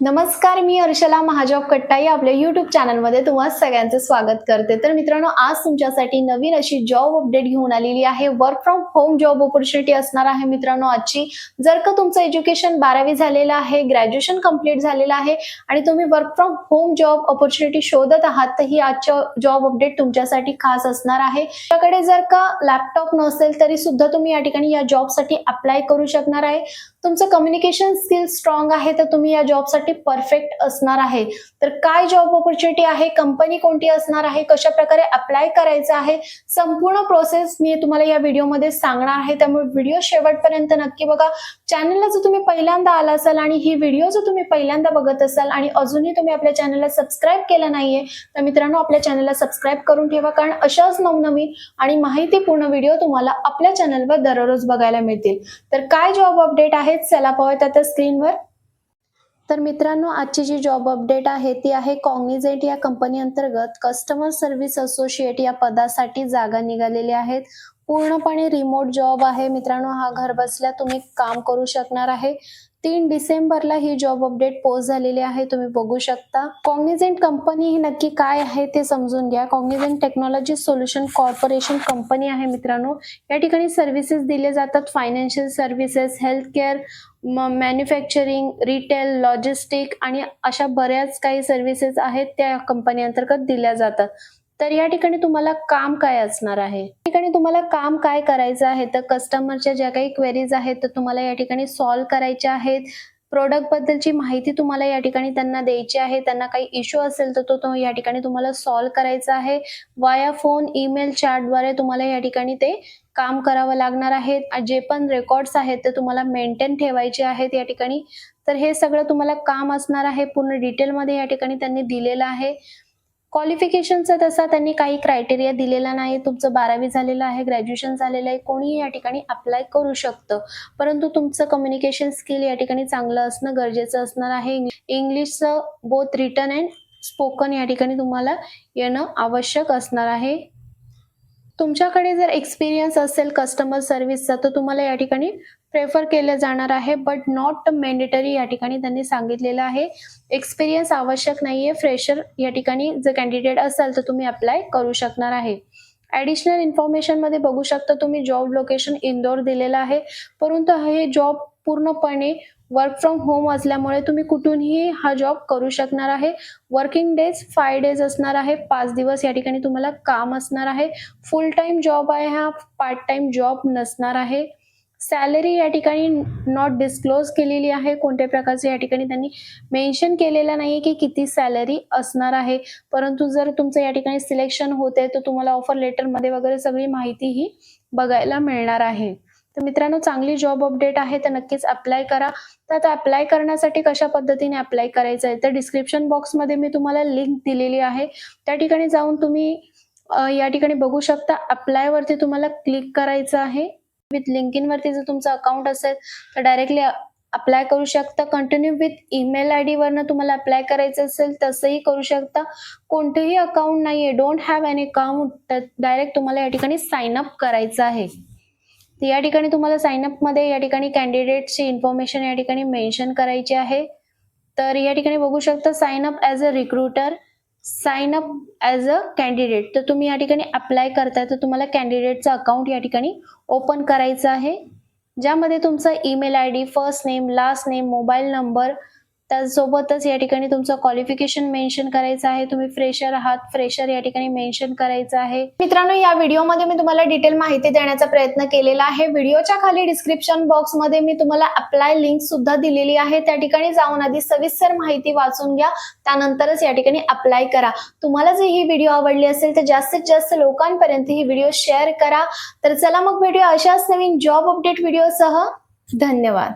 नमस्कार मी हर्षला महाजॉब कट्टाई. आपल्या युट्यूब चॅनलमध्ये तुम्हा सगळ्यांचं स्वागत करते. तर मित्रांनो आज तुमच्यासाठी नवीन अशी जॉब अपडेट घेऊन आलेली आहे. Work from home job opportunity असणार आहे मित्रांनो आजची. जर का तुमचं एज्युकेशन बारावी झालेलं आहे ग्रॅज्युएशन कंप्लीट झालेलं आहे आणि तुम्ही work from home job opportunity शोधत आहात तर ही आजच्या जॉब अपडेट तुमच्यासाठी खास असणार आहे. तुमच्याकडे जर का लॅपटॉप नसेल तरी सुद्धा तुम्ही या ठिकाणी या जॉबसाठी अप्लाय करू शकणार आहे. तुमचं कम्युनिकेशन स्किल स्ट्रॉंग आहे तर तुम्ही या जॉबसाठी परफेक्ट असणार आहे. तर काय जॉब ऑपॉर्च्युनिटी आहे? कंपनी कोणती असणार आहे? कशा प्रकारे अप्लाय करायचं आहे? संपूर्ण प्रोसेस मी तुम्हाला या व्हिडिओमध्ये सांगणार आहे. त्यामुळे व्हिडिओ शेवटपर्यंत नक्की बघा. चॅनलला जर तुम्ही पहिल्यांदा आला असाल आणि ही व्हिडिओ जर तुम्ही पहिल्यांदा बघत असाल आणि अजूनही तुम्ही आपल्या चॅनलला सबस्क्राईब केलं नाहीये तर मित्रांनो आपल्या चॅनलला सबस्क्राईब करून ठेवा. कारण अशाच नवनवीन आणि माहितीपूर्ण व्हिडिओ तुम्हाला आपल्या चॅनलवर दररोज बघायला मिळतील. तर काय जॉब अपडेट आहेत? चला पाहूयात आता स्क्रीनवर तर मित्रांनो आजची जी जॉब अपडेट आहे ती आहे कॉग्निझेंट या कंपनी अंतर्गत कस्टमर सर्व्हिस असोसिएट या पदासाठी जागा निघालेल्या आहेत. पूर्णपणे रिमोट जॉब आहे. मित्रांनो हा घर बसल्या तुम्ही काम करू शकणार आहे. तीन डिसेंबरला ही जॉब अपडेट पोस्ट झालेली आहे तुम्ही बघू शकता. कॉग्निझेंट कंपनी ही नक्की काय आहे ते समजून घ्या. Cognizant technology solution corporation company आहे मित्रांनो. या ठिकाणी सर्व्हिसेस दिले जातात. Financial services health care manufacturing retail logistic आणि अशा बऱ्याच काही सर्व्हिसेस आहेत त्या कंपनी अंतर्गत दिल्या जातात. तर या ठिकाणी तुम्हाला काम काय असणार आहे? या ठिकाणी तुम्हाला काम काय करायचं आहे? तर कस्टमरच्या ज्या काही क्वेरीज आहेत तर तुम्हाला या ठिकाणी सॉल्व्ह करायच्या आहेत. प्रोडक्ट बद्दलची माहिती तुम्हाला या ठिकाणी त्यांना द्यायची आहे. त्यांना काही इश्यू असेल तर तो तो या ठिकाणी तुम्हाला सॉल्व्ह करायचा आहे. वाया फोन ईमेल चॅटद्वारे तुम्हाला या ठिकाणी ते काम करावं लागणार आहे. जे पण रेकॉर्ड्स आहेत ते तुम्हाला मेंटेन ठेवायचे आहेत या ठिकाणी. तर हे सगळं तुम्हाला काम असणार आहे. पूर्ण डिटेलमध्ये या ठिकाणी त्यांनी दिलेलं आहे. क्वालिफिकेशनचा तसा त्यांनी काही क्रायटेरिया दिलेला नाही तुमचं बारावी झालेलं आहे ग्रॅज्युएशन झालेलं आहे कोणीही या ठिकाणी अप्लाय करू शकतं. परंतु तुमचं कम्युनिकेशन स्किल या ठिकाणी चांगलं असणं गरजेचं असणार आहे. इंग्लिशचं बोथ रिटर्न अँड स्पोकन या ठिकाणी तुम्हाला येणं आवश्यक असणार आहे. तुमच्याकडे जर एक्सपिरियन्स असेल कस्टमर सर्व्हिसचा तर तुम्हाला या ठिकाणी प्रेफर केलं जाणार आहे बट नॉट मॅन्डेटरी या ठिकाणी त्यांनी सांगितलेलं आहे. एक्सपिरियन्स आवश्यक नाहीये फ्रेशर या ठिकाणी जर कॅन्डिडेट असाल तर तुम्ही अप्लाय करू शकणार आहे. ॲडिशनल इन्फॉर्मेशनमध्ये बघू शकता तुम्ही जॉब लोकेशन इंदोर दिलेलं आहे. परंतु हे जॉब पूर्णपणे वर्क फ्रॉम होम असल्यामुळे तुम्ही कुठूनही हा जॉब करू शकणार आहे. वर्किंग डेज फाय डेज असणार आहे. पाच दिवस या ठिकाणी तुम्हाला काम असणार आहे. फुल टाइम जॉब आहे हा. पार्ट टाइम जॉब नसणार आहे. सॅलरी या ठिकाणी नॉट डिस्क्लोज केलेली आहे. कोणत्या प्रकारचे या ठिकाणी त्यांनी मेन्शन केलेलं नाही की किती सॅलरी असणार आहे. परंतु जर तुमचं या ठिकाणी सिलेक्शन होते तर तुम्हाला ऑफर लेटरमध्ये वगैरे सगळी माहिती ही बघायला मिळणार आहे. तर मित्रांनो चांगली जॉब अपडेट आहे तर नक्कीच अप्लाय करा. तर आता अप्लाय करण्यासाठी कशा पद्धतीने अप्लाय करायचं आहे? तर डिस्क्रिप्शन बॉक्समध्ये मी तुम्हाला लिंक दिलेली आहे. त्या ठिकाणी जाऊन तुम्ही या ठिकाणी बघू शकता अप्लायवरती तुम्हाला क्लिक करायचं आहे. विथ लिंकिन वरती जर तुमचं अकाउंट असेल तर डायरेक्टली अप्लाय करू शकता. Continue with email I D वरनं तुम्हाला अप्लाय करायचं असेल तसंही करू शकता. कोणतेही अकाउंट नाहीये डोंट हॅव एन अकाउंट तर डायरेक्ट तुम्हाला या ठिकाणी साइन अप करायचं आहे. या ठिकाणी तुम्हाला साइनअपमध्ये या ठिकाणी कॅन्डिडेटची इन्फॉर्मेशन या ठिकाणी मेन्शन करायची आहे. तर या ठिकाणी बघू शकता sign up as a recruiter sign up as a candidate तर तुम्ही या ठिकाणी अप्लाय करताय तर तुम्हाला कॅन्डिडेटचं अकाउंट या ठिकाणी ओपन करायचं आहे. ज्यामध्ये तुमचा email I D first name last name mobile number त्यासोबतच या ठिकाणी तुमचं क्वालिफिकेशन मेन्शन करायचं आहे. तुम्ही फ्रेशर आहात फ्रेशर या ठिकाणी मेन्शन करायचं आहे. मित्रांनो या व्हिडिओमध्ये मी तुम्हाला डिटेल माहिती देण्याचा प्रयत्न केलेला आहे. व्हिडिओच्या खाली डिस्क्रिप्शन बॉक्समध्ये मी तुम्हाला अप्लाय लिंक सुद्धा दिलेली आहे. त्या ठिकाणी जाऊन आधी सविस्तर माहिती वाचून घ्या. त्यानंतरच या ठिकाणी अप्लाय करा. तुम्हाला जर ही व्हिडिओ आवडली असेल तर जास्तीत जास्त लोकांपर्यंत ही व्हिडिओ शेअर करा. तर चला मग भेटूया अशाच नवीन जॉब अपडेट व्हिडिओसह धन्यवाद.